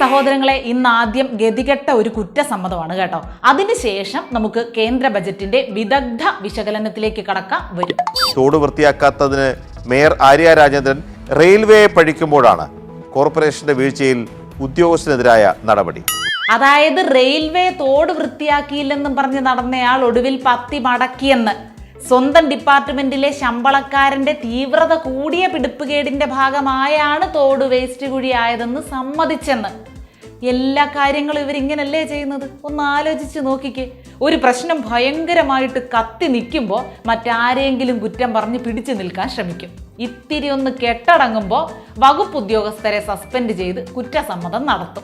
സഹോദരങ്ങളെ ഇന്ന് ആദ്യം ഗതികെട്ട ഒരു കുറ്റസമ്മതമാണ് കേട്ടോ. അതിനുശേഷം നമുക്ക് കേന്ദ്ര ബജറ്റിന്റെ വിദഗ്ധ വിശകലനത്തിലേക്ക് കടക്കാം. വരും. തോട് വൃത്തിയാക്കാത്തതിന് മേയർ ആര്യ രാജേന്ദ്രൻ റെയിൽവേയെ പഴിക്കുമ്പോഴാണ് കോർപ്പറേഷന്റെ വീഴ്ചയിൽ ഉദ്യോഗസ്ഥനെതിരായ നടപടി. അതായത് റെയിൽവേ തോട് വൃത്തിയാക്കിയില്ലെന്നും പറഞ്ഞ് നടന്നയാൾ ഒടുവിൽ പത്തി മടക്കിയെന്ന്. സ്വന്തം ഡിപ്പാർട്ട്മെന്റിലെ ശമ്പളക്കാരന്റെ തീവ്രത കൂടിയ പിടിപ്പുകേടിന്റെ ഭാഗമായാണ് തോട് വേസ്റ്റ് കുഴിയായതെന്ന് സമ്മതിച്ചെന്ന്. എല്ലാ കാര്യങ്ങളും ഇവരിങ്ങനല്ലേ ചെയ്യുന്നത്? ഒന്ന് ആലോചിച്ച് നോക്കിക്കേ. ഒരു പ്രശ്നം ഭയങ്കരമായിട്ട് കത്തി നിൽക്കുമ്പോൾ മറ്റാരെങ്കിലും കുറ്റം പറഞ്ഞ് പിടിച്ചു നിൽക്കാൻ ശ്രമിക്കും. ഇത്തിരി ഒന്ന് കെട്ടടങ്ങുമ്പോൾ വകുപ്പ് ഉദ്യോഗസ്ഥരെ സസ്പെൻഡ് ചെയ്ത് കുറ്റസമ്മതം നടത്തും.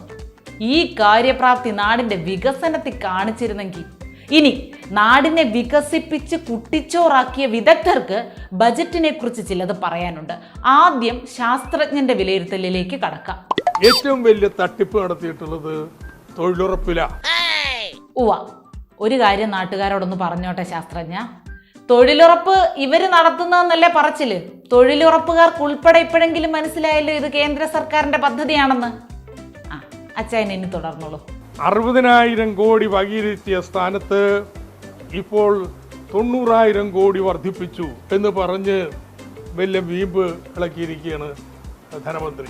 ഈ കാര്യപ്രാപ്തി നാടിന്റെ വികസനത്തിൽ കാണിച്ചിരുന്നെങ്കിൽ ഇനി നാടിനെ വികസിപ്പിച്ച് കുട്ടിച്ചോറാക്കിയ വിദഗ്ധർക്ക് ബജറ്റിനെ കുറിച്ച് ചിലത് പറയാനുണ്ട്. ആദ്യം ശാസ്ത്രജ്ഞന്റെ വിലയിരുത്തലിലേക്ക് കടക്കാം. ഏറ്റവും വലിയ തട്ടിപ്പ് നടത്തിയിട്ടുള്ളത് തൊഴിലുറപ്പില. ഉവ ഒരു കാര്യം നാട്ടുകാരോടൊന്ന് പറഞ്ഞോട്ടെ ശാസ്ത്രജ്ഞ? തൊഴിലുറപ്പ് ഇവർ നടത്തുന്നതെന്നല്ലേ പറച്ചിൽ? തൊഴിലുറപ്പുകാർക്ക് ഉൾപ്പെടെ ഇപ്പോഴെങ്കിലും മനസ്സിലായല്ലോ ഇത് കേന്ദ്ര സർക്കാരിന്റെ പദ്ധതിയാണെന്ന്. ആ അച്ചായൻ ഇനി തുടർന്നോളൂ. അറുപതിനായിരം കോടി വകയിരുത്തിയ സ്ഥാനത്ത് ഇപ്പോൾ തൊണ്ണൂറായിരം കോടി വർദ്ധിപ്പിച്ചു എന്ന് പറഞ്ഞ് വലിയ വീമ്പ് ഇളക്കിയിരിക്കുകയാണ് ധനമന്ത്രി.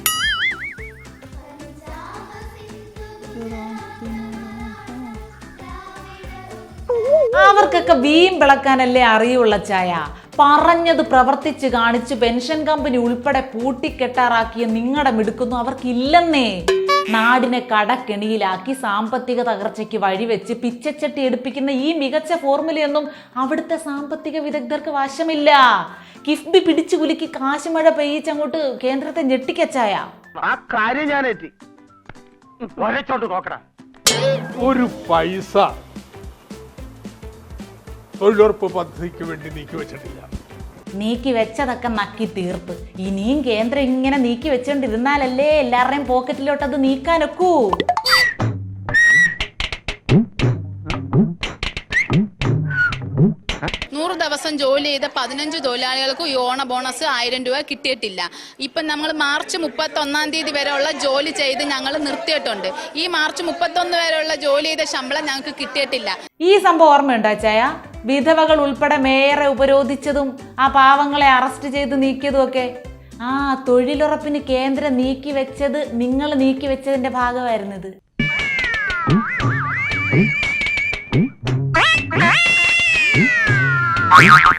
അവർക്കൊക്കെ വീമ്പിളക്കാനല്ലേ അറിയുള്ള ചായ പറഞ്ഞത് പ്രവർത്തിച്ച് കാണിച്ച് പെൻഷൻ കമ്പനി ഉൾപ്പെടെ പൂട്ടിക്കെട്ടാറാക്കിയ നിങ്ങളുടെ മിടുക്കുന്നു അവർക്കില്ലെന്നേ. നാടിനെ കടക്കെണിയിലാക്കി സാമ്പത്തിക തകർച്ചയ്ക്ക് വഴിവെച്ച് പിച്ചച്ചട്ടി എടുപ്പിക്കുന്ന ഈ മികച്ച ഫോർമുലയൊന്നും അവിടുത്തെ സാമ്പത്തിക വിദഗ്ധർക്ക് വശമില്ല. കിഫ്ബി പിടിച്ചു കുലുക്കി കാശുമഴ പെയ്യിച്ചങ്ങോട്ട് കേന്ദ്രത്തെ ഞെട്ടിക്കച്ചായ. ആ കാര്യം ഞാൻ ഒരു പൈസ തൊഴിലുറപ്പ് പദ്ധതിക്ക് വേണ്ടി നീക്കി വെച്ചിട്ടില്ല. നീക്കി വെച്ചതൊക്കെ നക്കി തീർത്ത് ഇനിയും കേന്ദ്രം ഇങ്ങനെ നീക്കി വെച്ചോണ്ടിരുന്നാലല്ലേ എല്ലാവരുടെയും പോക്കറ്റിലോട്ട് അത് നീക്കാനൊക്കൂ. നൂറ് ദിവസം ജോലി ചെയ്ത പതിനഞ്ച് തൊഴിലാളികൾക്ക് ഈ ഓണ ബോണസ് ആയിരം രൂപ കിട്ടിയിട്ടില്ല. ഇപ്പം നമ്മൾ മാർച്ച് മുപ്പത്തൊന്നാം തീയതി വരെയുള്ള ജോലി ചെയ്ത് ഞങ്ങൾ നിർത്തിയിട്ടുണ്ട്. ഈ മാർച്ച് മുപ്പത്തൊന്ന് വരെയുള്ള ജോലി ചെയ്ത ശമ്പളം ഞങ്ങൾക്ക് കിട്ടിയിട്ടില്ല. ഈ സംഭവം ഓർമ്മയുണ്ടോ ചായ വിധവകൾ ഉൾപ്പെടെ മേയറെ ഉപരോധിച്ചതും ആ പാവങ്ങളെ അറസ്റ്റ് ചെയ്ത് നീക്കിയതും ഒക്കെ ആ തൊഴിലുറപ്പിന് കേന്ദ്രം നീക്കി വെച്ചത് നിങ്ങൾ നീക്കി വെച്ചതിന്റെ ഭാഗമായിരുന്നത്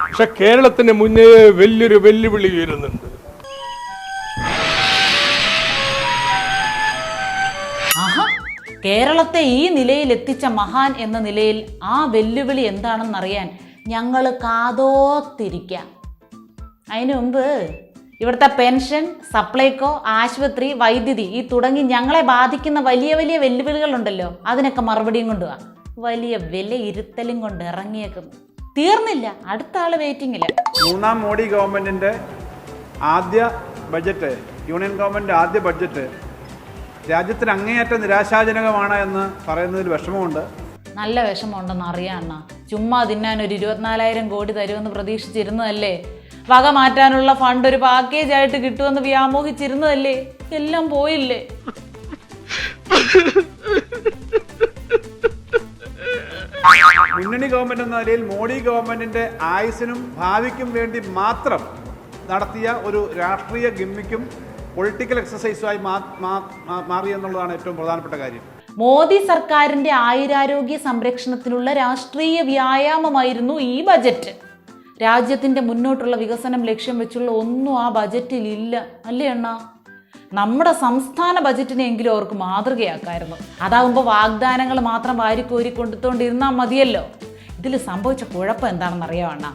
പക്ഷെ കേരളത്തിന്റെ മുന്നേ വലിയൊരു വെല്ലുവിളി ഉയരുന്നുണ്ട്. കേരളത്തെ ഈ നിലയിൽ എത്തിച്ച മഹാൻ എന്ന നിലയിൽ ആ വെല്ലുവിളി എന്താണെന്നറിയാൻ ഞങ്ങൾ കാതോത്തിരിക്കാം അതിനു മുമ്പ് ഇവിടുത്തെ പെൻഷൻ സപ്ലൈകോ ആശുപത്രി വൈദ്യുതി ഈ തുടങ്ങി ഞങ്ങളെ ബാധിക്കുന്ന വലിയ വലിയ വെല്ലുവിളികളുണ്ടല്ലോ. അതിനൊക്കെ മറുപടിയും കൊണ്ടുവാ. വലിയ വില ഇരുത്തലും കൊണ്ട് ഇറങ്ങിയേക്കുന്നു തീർന്നില്ല. അടുത്ത ആൾ വെയിറ്റിംഗില്ല മൂന്നാം മോഡി ഗവൺമെന്റിന്റെ ആദ്യ ബഡ്ജറ്റ് യൂണിയൻ ഗവൺമെന്റ് ആദ്യ ബഡ്ജറ്റ് രാജ്യത്തിന് അങ്ങേയറ്റം നിരാശാജനകമാണ് എന്ന് പറയുന്നതിൽ വിഷമമുണ്ട്. നല്ല വിഷമമുണ്ടെന്ന് അറിയാം അണ്ണ. ചുമ്മാ തിന്നാൻ ഒരു ഇരുപത്തിനാലായിരം കോടി തരുമെന്ന് പ്രതീക്ഷിച്ചിരുന്നതല്ലേ? വക മാറ്റാനുള്ള ഫണ്ട് ഒരു പാക്കേജ് ആയിട്ട് കിട്ടുമെന്ന് വ്യാമോഹിച്ചിരുന്നതല്ലേ? എല്ലാം പോയില്ലേ? മുന്നണി ഗവൺമെന്റ് എന്ന നിലയിൽ മോഡി ഗവൺമെന്റിന്റെ ആയുസിനും ഭാവിക്കും വേണ്ടി മാത്രം നടത്തിയ ഒരു രാഷ്ട്രീയ ഗിമ്മിക്കും പൊളിറ്റിക്കൽ എക്സസൈസുമായി മാറി എന്നുള്ളതാണ് ഏറ്റവും പ്രധാനപ്പെട്ട കാര്യം. മോദി സർക്കാരിന്റെ ആയുരാരോഗ്യ സംരക്ഷണത്തിനുള്ള രാഷ്ട്രീയ വ്യായാമമായിരുന്നു ഈ ബജറ്റ് രാജ്യത്തിന്റെ മുന്നോട്ടുള്ള വികസനം ലക്ഷ്യം വെച്ചുള്ള ഒന്നും ആ ബജറ്റിൽ ഇല്ല. അല്ലേ അണ്ണ? നമ്മുടെ സംസ്ഥാന ബജറ്റിനെങ്കിലും അവർക്ക് മാതൃകയാക്കായിരുന്നു. അതാകുമ്പോൾ വാഗ്ദാനങ്ങൾ മാത്രം വാരിക്കോരി കൊണ്ടുത്തോണ്ടിരുന്നാൽ മതിയല്ലോ. ഇതിൽ സംഭവിച്ച കുഴപ്പം എന്താണെന്ന് അറിയാം അണ്ണ?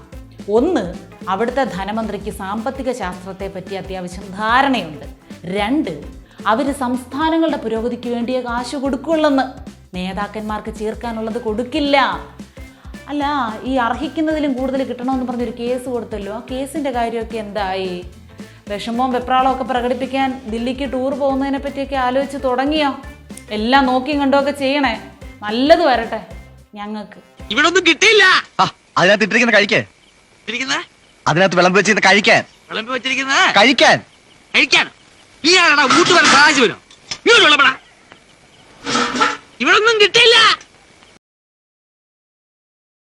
ഒന്ന് അവിടുത്തെ ധനമന്ത്രിക്ക് സാമ്പത്തിക ശാസ്ത്രത്തെ പറ്റി അത്യാവശ്യം ധാരണയുണ്ട്. രണ്ട് അവർ സംസ്ഥാനങ്ങളുടെ പുരോഗതിക്ക് വേണ്ടിയ കാശ് കൊടുക്കുള്ളെന്ന് നേതാക്കന്മാർക്ക് ചേർക്കാനുള്ളത് കൊടുക്കില്ല. അല്ല ഈ അർഹിക്കുന്നതിലും കൂടുതൽ കിട്ടണമെന്ന് പറഞ്ഞൊരു കേസ് കൊടുത്തല്ലോ. ആ കേസിന്റെ കാര്യമൊക്കെ എന്തായി? വിഷമവും വെപ്രാളവും ഒക്കെ പ്രകടിപ്പിക്കാൻ ദില്ലിക്ക് ടൂർ പോകുന്നതിനെ പറ്റിയൊക്കെ ആലോചിച്ച് തുടങ്ങിയോ? എല്ലാം നോക്കിയും കണ്ടുമൊക്കെ ചെയ്യണേ. നല്ലത് വരട്ടെ ഞങ്ങൾക്ക്. ഇവിടെ ഒന്നും കിട്ടിയില്ല അതിനകത്ത് ഇട്ടിരിക്കുന്ന കഴിക്കാൻ ഇരിക്കുന്നത് അതിനകത്ത് വിളമ്പ് വെച്ചിരുന്ന കഴിക്കാൻ. വിളമ്പി വെച്ചിരിക്കുന്നത്? കഴിക്കാൻ. കഴിക്കാനോ നീ ആടാ വീട്ടുകാരൻ കാശ് വരും ഇവിടെ ഒന്നും കിട്ടില്ല